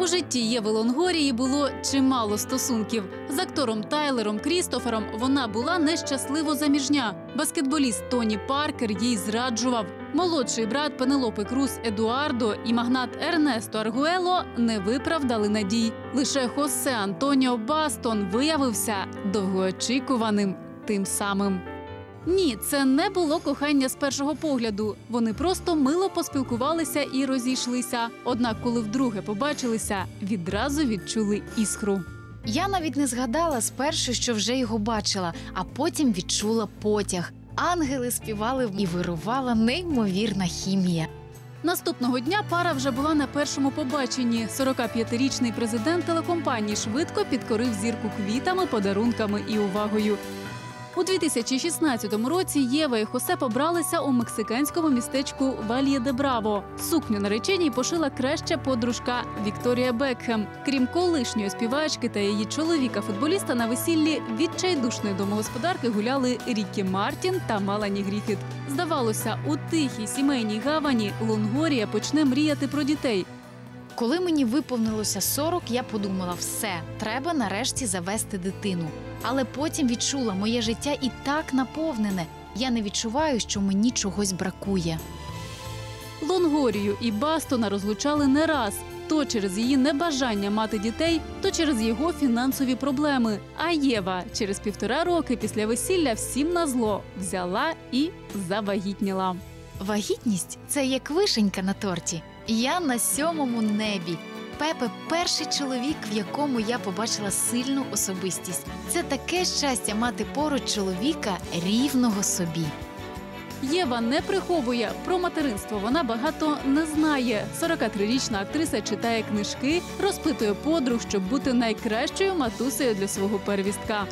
У житті Єви Лонгорії було чимало стосунків. З актором Тайлером Крістофером вона була нещасливо заміжня. Баскетболіст Тоні Паркер їй зраджував. Молодший брат Пенелопи Круз Едуардо і магнат Ернесто Аргуело не виправдали надій. Лише Хосе Антоніо Бастон виявився довгоочікуваним тим самим. Ні, це не було кохання з першого погляду. Вони просто мило поспілкувалися і розійшлися. Однак, коли вдруге побачилися, відразу відчули іскру. Я навіть не згадала спершу, що вже його бачила, а потім відчула потяг. Ангели співали і вирувала неймовірна хімія. Наступного дня пара вже була на першому побаченні. 45-річний президент телекомпанії швидко підкорив зірку квітами, подарунками і увагою. У 2016 році Єва і Хосе побралися у мексиканському містечку Вальє де Браво. Сукню нареченій пошила краща подружка Вікторія Бекхем. Крім колишньої співачки та її чоловіка-футболіста на весіллі відчайдушної домогосподарки гуляли Рікі Мартін та Малані Гріфіт. Здавалося, у тихій сімейній гавані Лонгорія почне мріяти про дітей. Коли мені виповнилося 40, я подумала, все, треба нарешті завести дитину. Але потім відчула, моє життя і так наповнене. Я не відчуваю, що мені чогось бракує. Лонгорію і Бастона розлучали не раз. То через її небажання мати дітей, то через його фінансові проблеми. А Єва через півтора роки після весілля всім на зло взяла і завагітніла. Вагітність це як вишенька на торті. Я на сьомому небі. Пепе перший чоловік, в якому я побачила сильну особистість. Це таке щастя мати поруч чоловіка рівного собі. Єва не приховує про материнство. Вона багато не знає. 43-річна актриса читає книжки, розпитує подруг, щоб бути найкращою матусею для свого первістка.